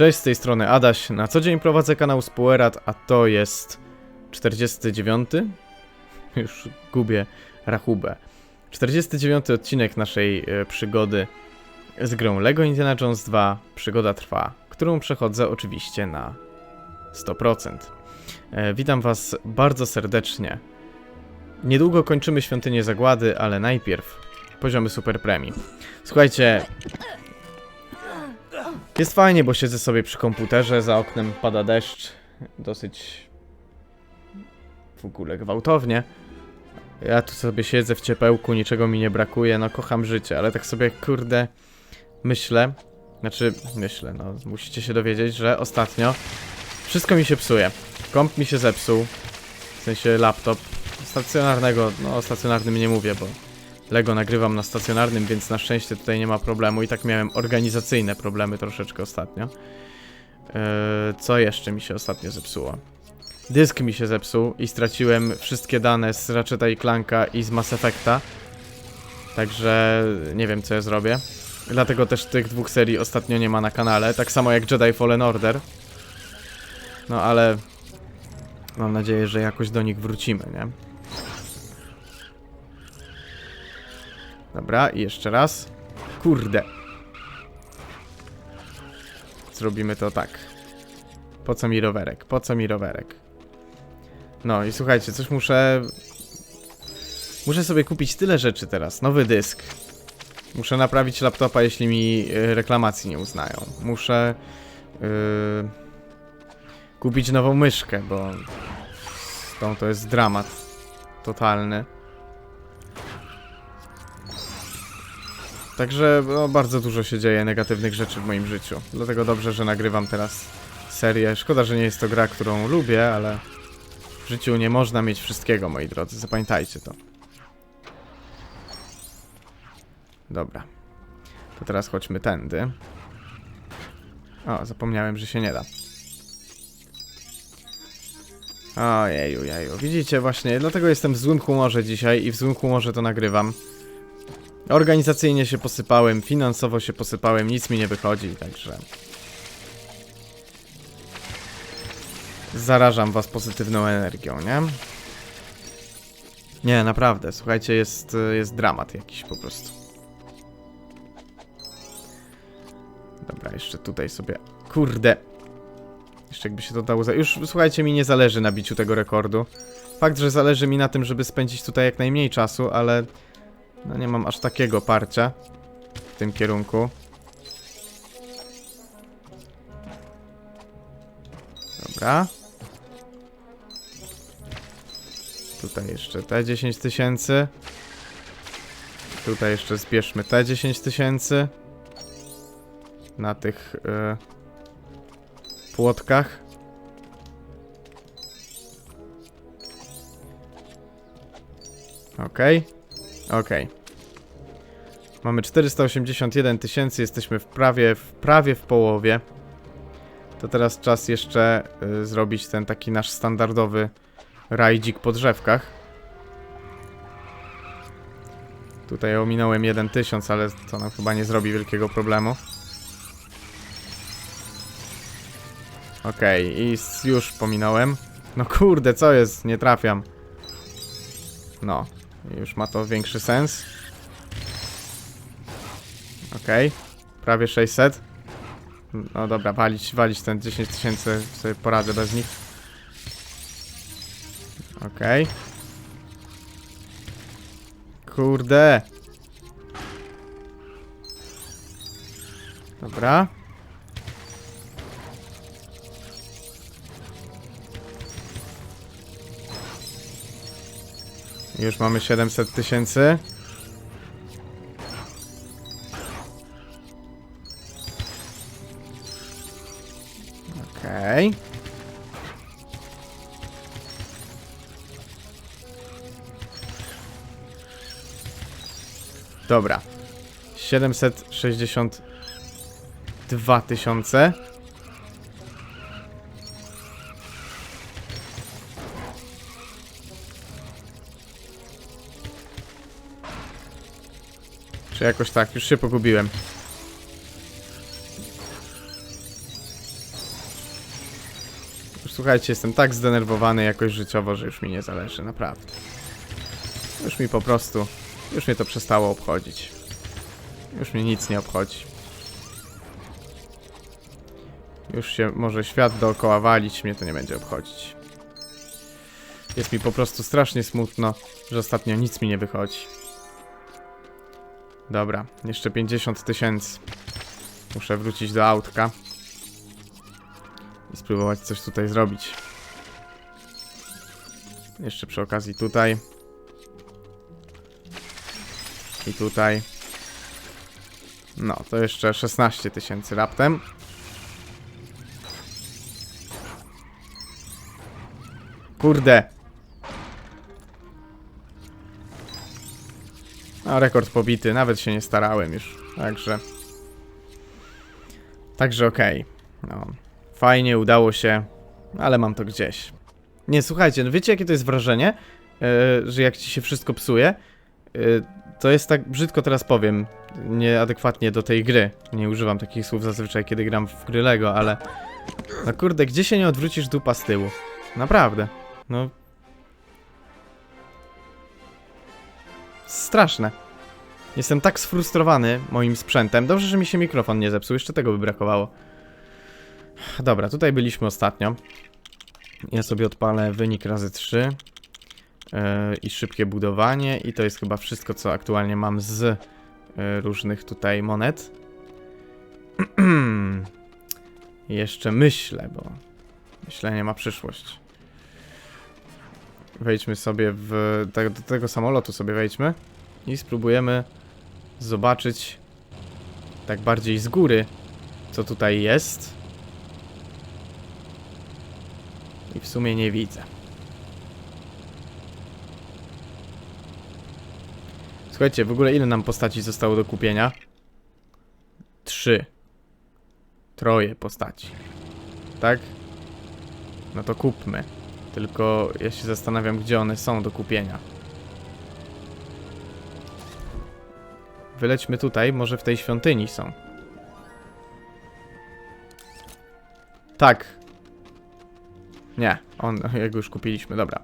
Cześć, z tej strony Adaś. Na co dzień prowadzę kanał Spoerat, a to jest 49. Już gubię rachubę. 49 odcinek naszej e, przygody z grą LEGO Indiana Jones 2. Przygoda trwa, którą przechodzę oczywiście na 100%. E, witam Was bardzo serdecznie. Niedługo kończymy Świątynię Zagłady, ale najpierw poziomy Super Premium. Słuchajcie, jest fajnie, bo siedzę sobie przy komputerze, za oknem pada deszcz, dosyć w ogóle gwałtownie. Ja tu sobie siedzę w ciepełku, niczego mi nie brakuje, no kocham życie, ale tak sobie kurde myślę, znaczy myślę, no musicie się dowiedzieć, że ostatnio wszystko mi się psuje. Komp mi się zepsuł, w sensie laptop stacjonarnego, no o stacjonarnym nie mówię, bo Lego nagrywam na stacjonarnym, więc na szczęście tutaj nie ma problemu. I tak miałem organizacyjne problemy troszeczkę ostatnio. Eee, co jeszcze mi się ostatnio zepsuło? Dysk mi się zepsuł i straciłem wszystkie dane z Ratcheta i Clanka i z Mass Effecta. Także nie wiem co ja zrobię. Dlatego też tych dwóch serii ostatnio nie ma na kanale. Tak samo jak Jedi Fallen Order. No ale mam nadzieję, że jakoś do nich wrócimy, nie? Dobra, i jeszcze raz. Kurde. Zrobimy to tak. Po co mi rowerek? Po co mi rowerek? No i słuchajcie, coś muszę... Muszę sobie kupić tyle rzeczy teraz. Nowy dysk. Muszę naprawić laptopa, jeśli mi y, reklamacji nie uznają. Muszę... y, kupić nową myszkę, bo... Z tą to jest dramat. Totalny. Także no, bardzo dużo się dzieje negatywnych rzeczy w moim życiu. Dlatego dobrze, że nagrywam teraz serię. Szkoda, że nie jest to gra, którą lubię, ale w życiu nie można mieć wszystkiego, moi drodzy. Zapamiętajcie to. Dobra. To teraz chodźmy tędy. O, zapomniałem, że się nie da. Ojeju, jeju. Widzicie, właśnie, dlatego jestem w złym humorze dzisiaj i w złym humorze to nagrywam. Organizacyjnie się posypałem, finansowo się posypałem, nic mi nie wychodzi, także... Zarażam was pozytywną energią, nie? Nie, naprawdę, słuchajcie, jest, jest dramat jakiś po prostu. Dobra, jeszcze tutaj sobie... Kurde! Jeszcze jakby się to dało... Za... Już, słuchajcie, mi nie zależy na biciu tego rekordu. Fakt, że zależy mi na tym, żeby spędzić tutaj jak najmniej czasu, ale... No nie mam aż takiego parcia w tym kierunku. Dobra. Tutaj jeszcze te 10 tysięcy. Tutaj jeszcze zbierzmy te 10 tysięcy. Na tych yy, płotkach. Okej. Okay. Okej. Okay. Mamy 481 tysięcy, jesteśmy w prawie, w prawie w połowie. To teraz czas jeszcze y, zrobić ten taki nasz standardowy rajdzik po drzewkach. Tutaj ominąłem 1000, ale to nam chyba nie zrobi wielkiego problemu. Okej, okay, i już pominąłem. No kurde, co jest? Nie trafiam. No, już ma to większy sens. Okej. Okay. Prawie 600. No dobra, walić, walić ten 10 tysięcy, sobie poradzę bez nich. Okej. Okay. Kurde. Dobra. Już mamy 700 tysięcy. Okej. Okay. Dobra. 762 tysiące. Czy jakoś tak, już się pogubiłem. Słuchajcie, jestem tak zdenerwowany jakoś życiowo, że już mi nie zależy, naprawdę. Już mi po prostu, już mnie to przestało obchodzić. Już mnie nic nie obchodzi. Już się może świat dookoła walić, mnie to nie będzie obchodzić. Jest mi po prostu strasznie smutno, że ostatnio nic mi nie wychodzi. Dobra, jeszcze 50 tysięcy. Muszę wrócić do autka i spróbować coś tutaj zrobić. Jeszcze przy okazji tutaj. I tutaj. No, to jeszcze 16 tysięcy raptem. Kurde. A rekord pobity, nawet się nie starałem już. Także. Także okej. No. Fajnie, udało się, ale mam to gdzieś. Nie, słuchajcie, no wiecie jakie to jest wrażenie, yy, że jak ci się wszystko psuje, yy, to jest tak, brzydko teraz powiem, nieadekwatnie do tej gry. Nie używam takich słów zazwyczaj, kiedy gram w gry Lego, ale... No kurde, gdzie się nie odwrócisz dupa z tyłu? Naprawdę. No... Straszne. Jestem tak sfrustrowany moim sprzętem. Dobrze, że mi się mikrofon nie zepsuł, jeszcze tego by brakowało. Dobra, tutaj byliśmy ostatnio. Ja sobie odpalę wynik razy 3 yy, i szybkie budowanie i to jest chyba wszystko, co aktualnie mam z yy, różnych tutaj monet. Jeszcze myślę, bo myślenie ma przyszłość. Wejdźmy sobie w... Te, do tego samolotu sobie wejdźmy i spróbujemy zobaczyć tak bardziej z góry, co tutaj jest. I w sumie nie widzę. Słuchajcie, w ogóle ile nam postaci zostało do kupienia? Trzy. Troje postaci. Tak? No to kupmy. Tylko ja się zastanawiam, gdzie one są do kupienia. Wylećmy tutaj, może w tej świątyni są. Tak, nie, on, jego już kupiliśmy, dobra.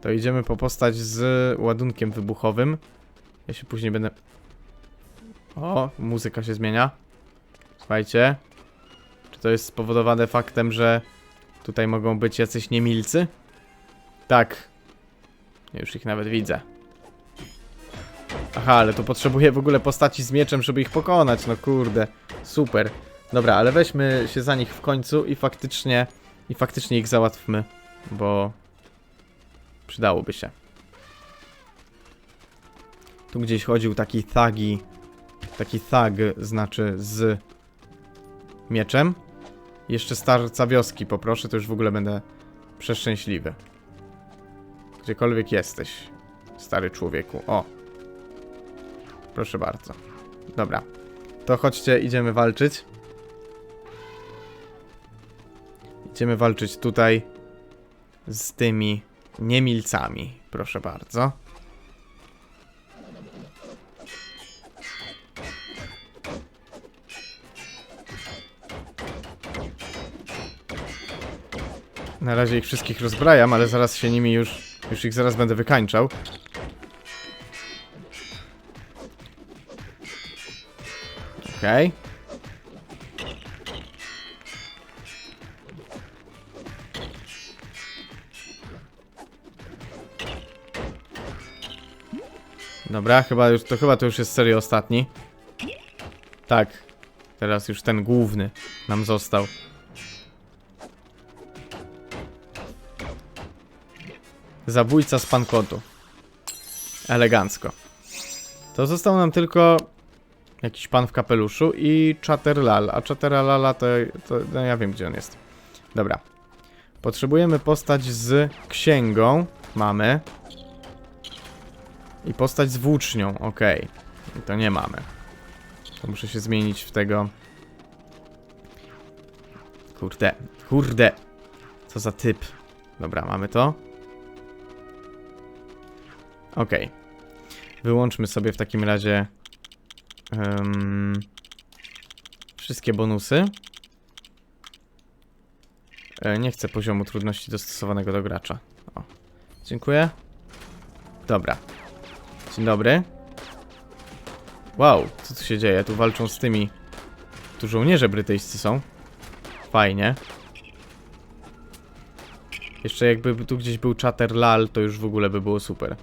To idziemy po postać z ładunkiem wybuchowym. Ja się później będę... O, muzyka się zmienia. Słuchajcie. Czy to jest spowodowane faktem, że tutaj mogą być jacyś niemilcy? Tak. Już ich nawet widzę. Aha, ale to potrzebuję w ogóle postaci z mieczem, żeby ich pokonać. No kurde, super. Dobra, ale weźmy się za nich w końcu i faktycznie i faktycznie ich załatwmy, bo przydałoby się. Tu gdzieś chodził taki thagi, taki thag znaczy z mieczem. Jeszcze starca wioski poproszę, to już w ogóle będę przeszczęśliwy. Gdziekolwiek jesteś, stary człowieku. O! Proszę bardzo. Dobra. To chodźcie, idziemy walczyć. Idziemy walczyć tutaj z tymi niemilcami, proszę bardzo. Na razie ich wszystkich rozbrajam, ale zaraz się nimi już, już ich zaraz będę wykańczał. Okej. Okay. Dobra, chyba już, to chyba to już jest serio ostatni. Tak. Teraz już ten główny nam został. Zabójca z pankotu. Elegancko. To został nam tylko jakiś pan w kapeluszu i Chatterlal. A Chatterlala to, to no ja wiem gdzie on jest. Dobra. Potrzebujemy postać z księgą. Mamy. I postać z włócznią. Okay. I to nie mamy. To muszę się zmienić w tego... Kurde, kurde. Co za typ. Dobra, mamy to. Okay. Wyłączmy sobie w takim razie... Um, wszystkie bonusy. E, nie chcę poziomu trudności dostosowanego do gracza. O. Dziękuję. Dobra. Dzień dobry. Wow, co tu się dzieje? Tu walczą z tymi... Tu żołnierze brytyjscy są. Fajnie. Jeszcze jakby tu gdzieś był Chatter Lal, to już w ogóle by było super.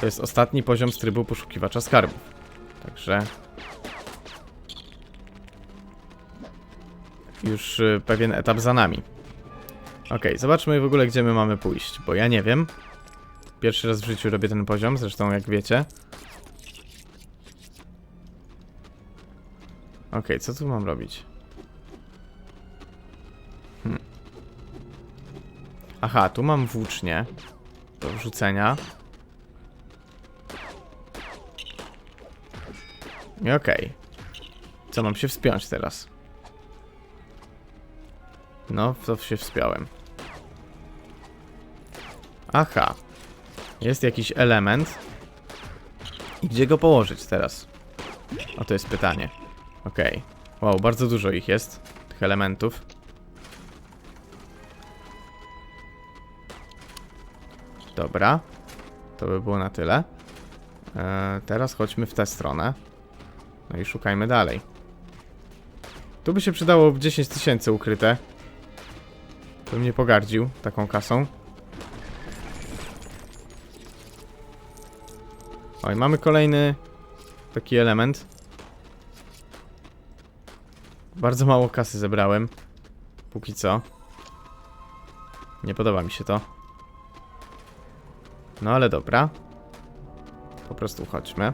To jest ostatni poziom z trybu poszukiwacza skarbów. Także... Już y, pewien etap za nami. Okej, zobaczmy w ogóle gdzie my mamy pójść, bo ja nie wiem. Pierwszy raz w życiu robię ten poziom, zresztą jak wiecie. Okej, co tu mam robić? Hmm. Aha, tu mam włócznie do wrzucenia. Okej. Co mam się wspiąć teraz? No, to się wspiąłem. Aha. Jest jakiś element. I gdzie go położyć teraz? O, to jest pytanie. Okej. Wow, bardzo dużo ich jest. Tych elementów. Dobra. To by było na tyle. Eee, teraz chodźmy w tę stronę. No i szukajmy dalej. Tu by się przydało 10 tysięcy ukryte. Bym nie pogardził taką kasą. Oj, mamy kolejny taki element. Bardzo mało kasy zebrałem. Póki co. Nie podoba mi się to. No ale dobra. Po prostu chodźmy.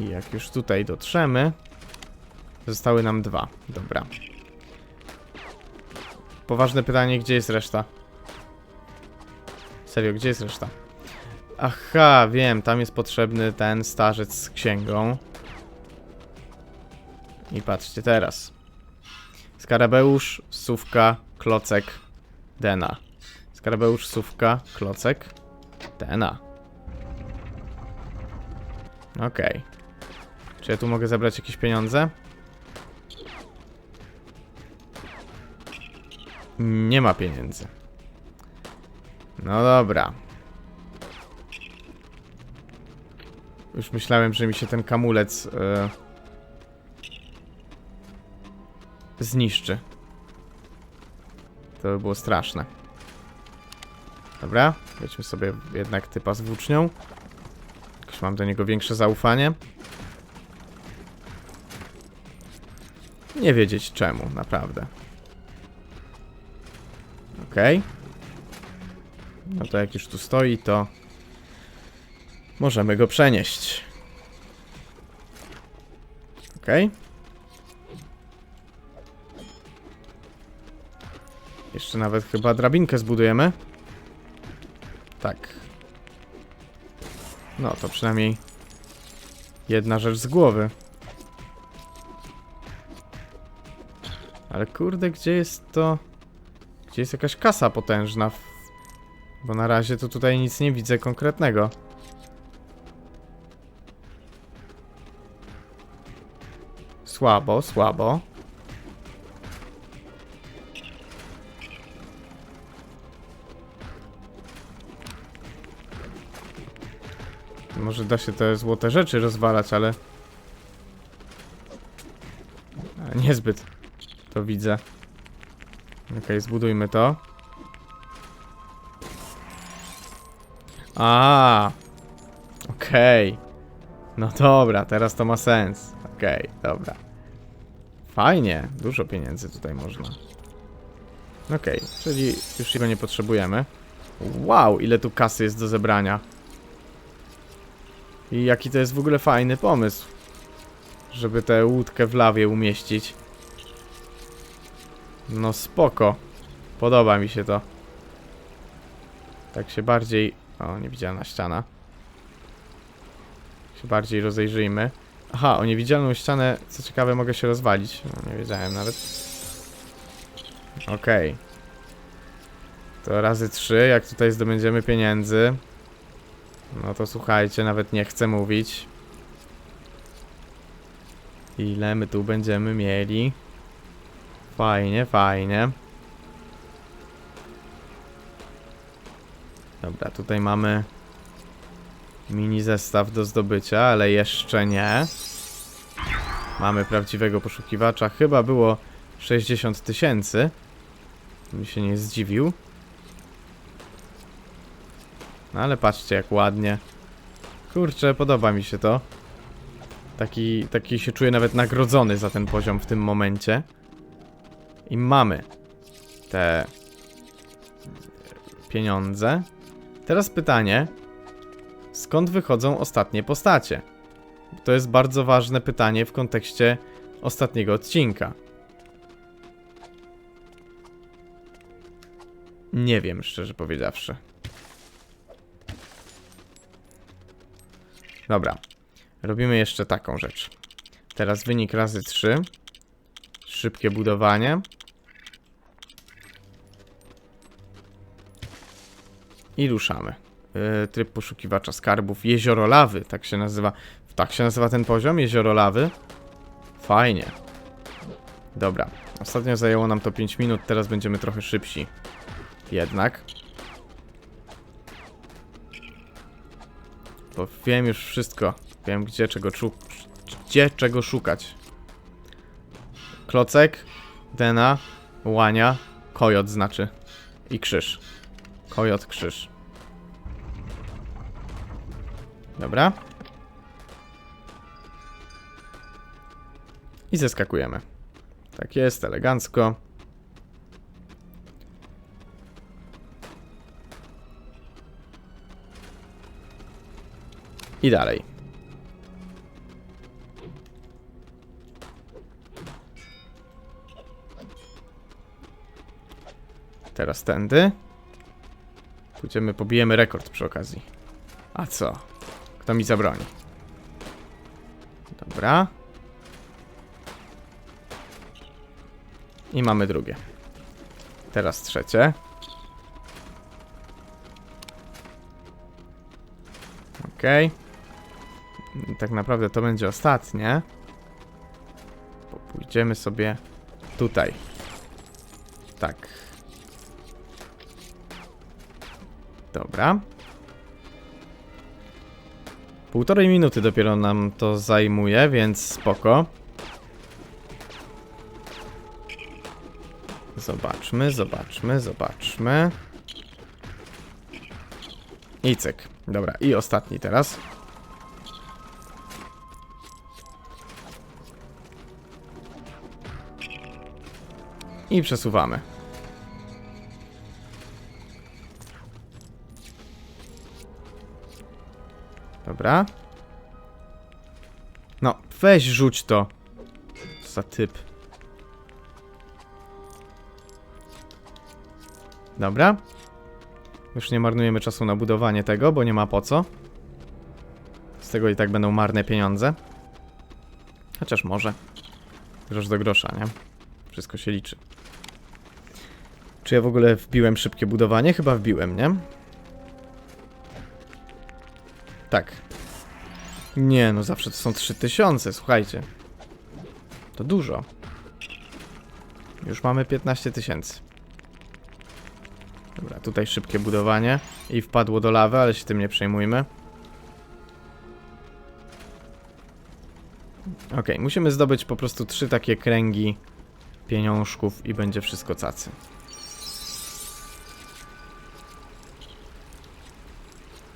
I jak już tutaj dotrzemy, zostały nam dwa. Dobra. Poważne pytanie, gdzie jest reszta? Serio, gdzie jest reszta? Aha, wiem, tam jest potrzebny ten starzec z księgą. I patrzcie teraz. Skarabeusz, Sówka, Klocek, Dena. Skarabeusz, Sówka, Klocek, Dena. Okej. Czy ja tu mogę zebrać jakieś pieniądze? Nie ma pieniędzy. No dobra. Już myślałem, że mi się ten kamulec e, zniszczy. To by było straszne. Dobra, weźmy sobie jednak typa z włócznią. Jakoś mam do niego większe zaufanie. Nie wiedzieć czemu, naprawdę. Okej. Okay. No to jak już tu stoi, to możemy go przenieść. Okej. Okay. Jeszcze nawet chyba drabinkę zbudujemy. Tak. No to przynajmniej jedna rzecz z głowy. Ale kurde, gdzie jest to... Gdzie jest jakaś kasa potężna? Bo na razie to tutaj nic nie widzę konkretnego. Słabo, słabo. Może da się te złote rzeczy rozwalać, ale... ale niezbyt to widzę. Okej, okay, zbudujmy to. A, Okej. Okay. No dobra, teraz to ma sens. Okej, okay, dobra. Fajnie, dużo pieniędzy tutaj można. Okej, okay, czyli już jego nie potrzebujemy. Wow, ile tu kasy jest do zebrania. I jaki to jest w ogóle fajny pomysł. Żeby tę łódkę w lawie umieścić. No spoko. Podoba mi się to. Tak się bardziej... O, niewidzialna ściana. Się bardziej rozejrzyjmy. Aha, o niewidzialną ścianę, co ciekawe, mogę się rozwalić. No, nie wiedziałem nawet. Okej. Okay. To razy trzy, jak tutaj zdobędziemy pieniędzy. No to słuchajcie, nawet nie chcę mówić. Ile my tu będziemy mieli? Fajnie, fajnie. Dobra, tutaj mamy mini zestaw do zdobycia, ale jeszcze nie. Mamy prawdziwego poszukiwacza. Chyba było 60 tysięcy. Mi się nie zdziwił. No ale patrzcie jak ładnie. Kurczę, podoba mi się to. Taki, taki się czuję nawet nagrodzony za ten poziom w tym momencie. I mamy te pieniądze. Teraz pytanie, skąd wychodzą ostatnie postacie? To jest bardzo ważne pytanie w kontekście ostatniego odcinka. Nie wiem, szczerze powiedziawszy. Dobra. Robimy jeszcze taką rzecz. Teraz wynik razy 3. Szybkie budowanie. I ruszamy. Yy, tryb poszukiwacza skarbów. Jezioro lawy, tak się nazywa. Tak się nazywa ten poziom? Jezioro lawy. Fajnie. Dobra. Ostatnio zajęło nam to 5 minut, teraz będziemy trochę szybsi. Jednak. Bo wiem już wszystko. Wiem gdzie czego. Gdzie czego szukać. Klocek, Dena, Łania, Kojot znaczy. I krzyż. Kojot, krzyż. Dobra. I zeskakujemy. Tak jest, elegancko. I dalej. Teraz tędy. Pójdziemy, pobijemy rekord przy okazji. A co? Kto mi zabroni? Dobra. I mamy drugie. Teraz trzecie. Okej. Tak naprawdę to będzie ostatnie. Pójdziemy sobie tutaj. Tak. Dobra. Półtorej minuty dopiero nam to zajmuje, więc spoko. Zobaczmy, zobaczmy, zobaczmy. I cyk. Dobra, i ostatni teraz. I przesuwamy. Dobra. No, weź rzuć to. Co za typ. Dobra. Już nie marnujemy czasu na budowanie tego, bo nie ma po co. Z tego i tak będą marne pieniądze. Chociaż może. Grosz do grosza, nie? Wszystko się liczy. Czy ja w ogóle wbiłem szybkie budowanie? Chyba wbiłem, nie? Tak. Nie, no zawsze to są 3000, słuchajcie. To dużo. Już mamy 15 tysięcy. Dobra, tutaj szybkie budowanie. I wpadło do lawy, ale się tym nie przejmujmy. Ok, musimy zdobyć po prostu trzy takie kręgi pieniążków i będzie wszystko cacy.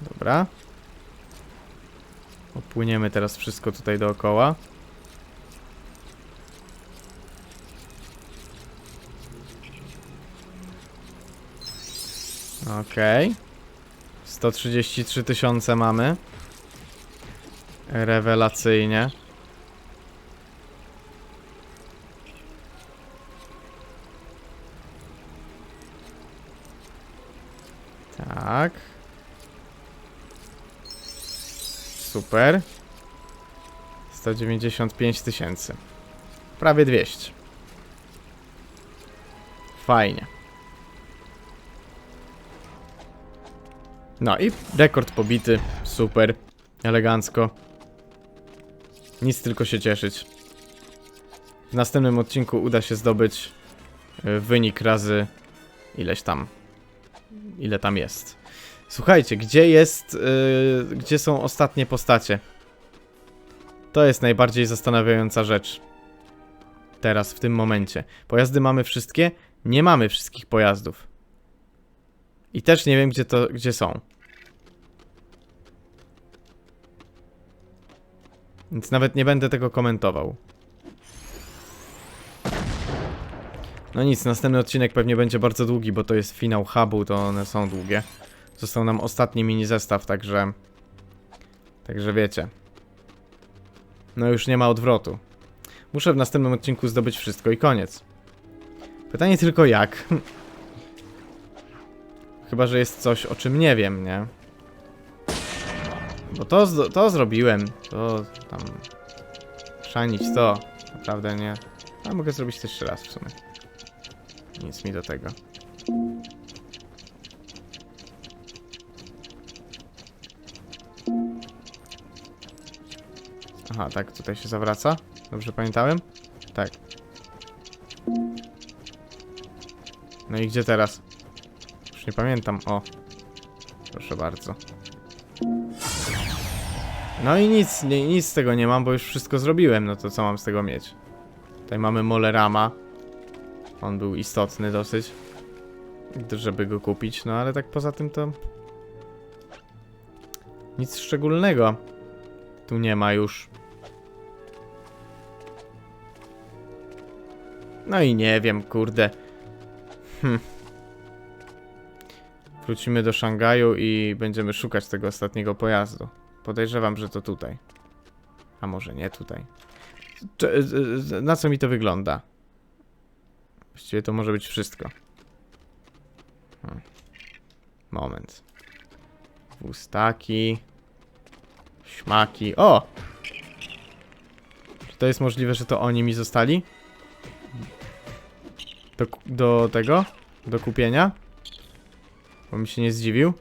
Dobra. Opłyniemy teraz wszystko tutaj dookoła. Okej. Okay. 133 tysiące mamy. Rewelacyjnie. Super. 195 tysięcy. Prawie 200. Fajnie. No i rekord pobity. Super. Elegancko. Nic tylko się cieszyć. W następnym odcinku uda się zdobyć y, wynik razy ileś tam. Ile tam jest. Słuchajcie, gdzie jest. y, gdzie są ostatnie postacie? To jest najbardziej zastanawiająca rzecz. Teraz, w tym momencie. Pojazdy mamy wszystkie? Nie mamy wszystkich pojazdów. I też nie wiem, gdzie to, gdzie są. Więc nawet nie będę tego komentował. No nic, następny odcinek pewnie będzie bardzo długi, bo to jest finał hubu, to one są długie. Został nam ostatni mini zestaw, także... Także wiecie. No już nie ma odwrotu. Muszę w następnym odcinku zdobyć wszystko i koniec. Pytanie tylko jak. Chyba, że jest coś, o czym nie wiem, nie? Bo to, to zrobiłem. To tam... Szanić to. Naprawdę nie. A mogę zrobić to jeszcze raz w sumie. Nic mi do tego. Aha, tak, tutaj się zawraca. Dobrze pamiętałem? Tak. No i gdzie teraz? Już nie pamiętam. O. Proszę bardzo. No i nic, nie, nic z tego nie mam, bo już wszystko zrobiłem. No to co mam z tego mieć? Tutaj mamy Molerama. On był istotny dosyć. Żeby go kupić, no ale tak poza tym to... Nic szczególnego. Tu nie ma już. No i nie wiem, kurde. Hm. Wrócimy do Szangaju i będziemy szukać tego ostatniego pojazdu. Podejrzewam, że to tutaj. A może nie tutaj. Cze- z- z- na co mi to wygląda? Właściwie to może być wszystko. Hmm. Moment. Wustaki. Śmaki. O! Czy to jest możliwe, że to oni mi zostali? Do, do tego? Do kupienia? Bo mi się nie zdziwił.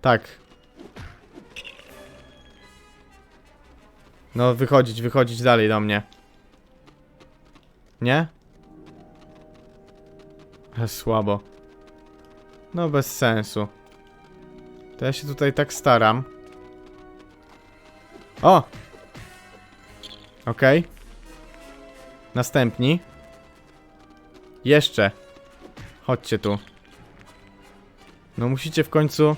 Tak. No, wychodzić, wychodzić dalej do mnie. Nie? Ale słabo. No, bez sensu. To ja się tutaj tak staram. O! Okej. Następni. Jeszcze. Chodźcie tu. No musicie w końcu...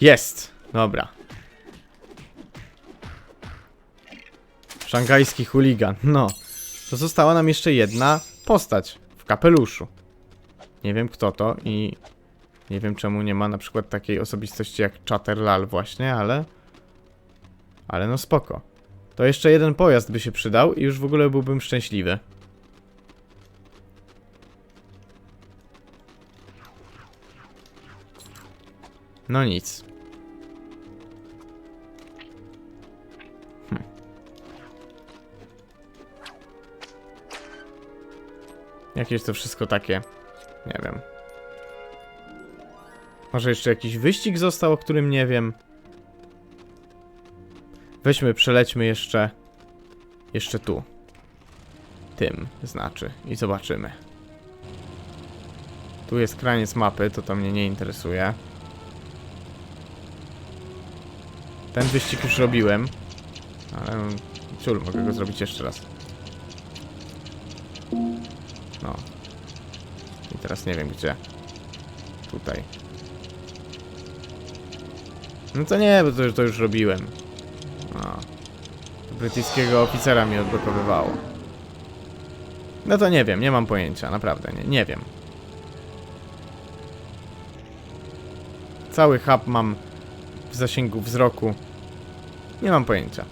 Jest! Dobra. Szangajski chuligan. No. To została nam jeszcze jedna postać w kapeluszu. Nie wiem kto to i nie wiem czemu nie ma na przykład takiej osobistości jak Chatterlal właśnie, ale... Ale no spoko. To jeszcze jeden pojazd by się przydał i już w ogóle byłbym szczęśliwy. No nic. Hm. Jakieś to wszystko takie. Nie wiem. Może jeszcze jakiś wyścig został, o którym nie wiem. Weźmy, przelećmy jeszcze. Jeszcze tu. Tym znaczy. I zobaczymy. Tu jest kraniec mapy, to to mnie nie interesuje. Ten wyścig już robiłem. Ale no, ciul, mogę go zrobić jeszcze raz. No. I teraz nie wiem gdzie. Tutaj. No to nie, bo to, to już robiłem. No. Brytyjskiego oficera mi odblokowywało. No to nie wiem, nie mam pojęcia, naprawdę, nie, nie wiem. Cały hub mam w zasięgu wzroku. Nie mam pojęcia.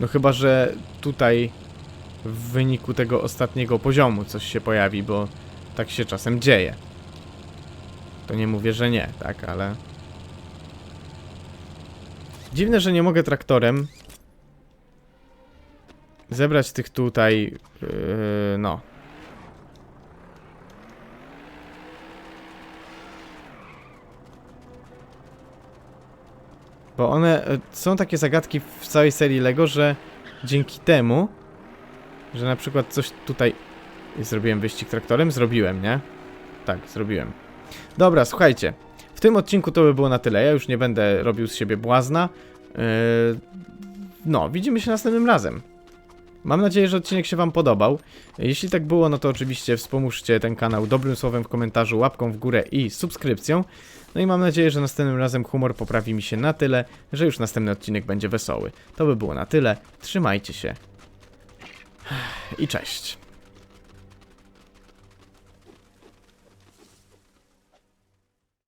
No chyba, że tutaj w wyniku tego ostatniego poziomu coś się pojawi, bo tak się czasem dzieje. To nie mówię, że nie, tak, ale... Dziwne, że nie mogę traktorem zebrać tych tutaj, yy, no. Bo one, e, są takie zagadki w całej serii LEGO, że dzięki temu, że na przykład coś tutaj... Zrobiłem wyścig traktorem? Zrobiłem, nie? Tak, zrobiłem. Dobra, słuchajcie. W tym odcinku to by było na tyle. Ja już nie będę robił z siebie błazna. Yy, no, widzimy się następnym razem. Mam nadzieję, że odcinek się Wam podobał. Jeśli tak było, no to oczywiście wspomóżcie ten kanał dobrym słowem w komentarzu, łapką w górę i subskrypcją. No i mam nadzieję, że następnym razem humor poprawi mi się na tyle, że już następny odcinek będzie wesoły. To by było na tyle. Trzymajcie się. I cześć.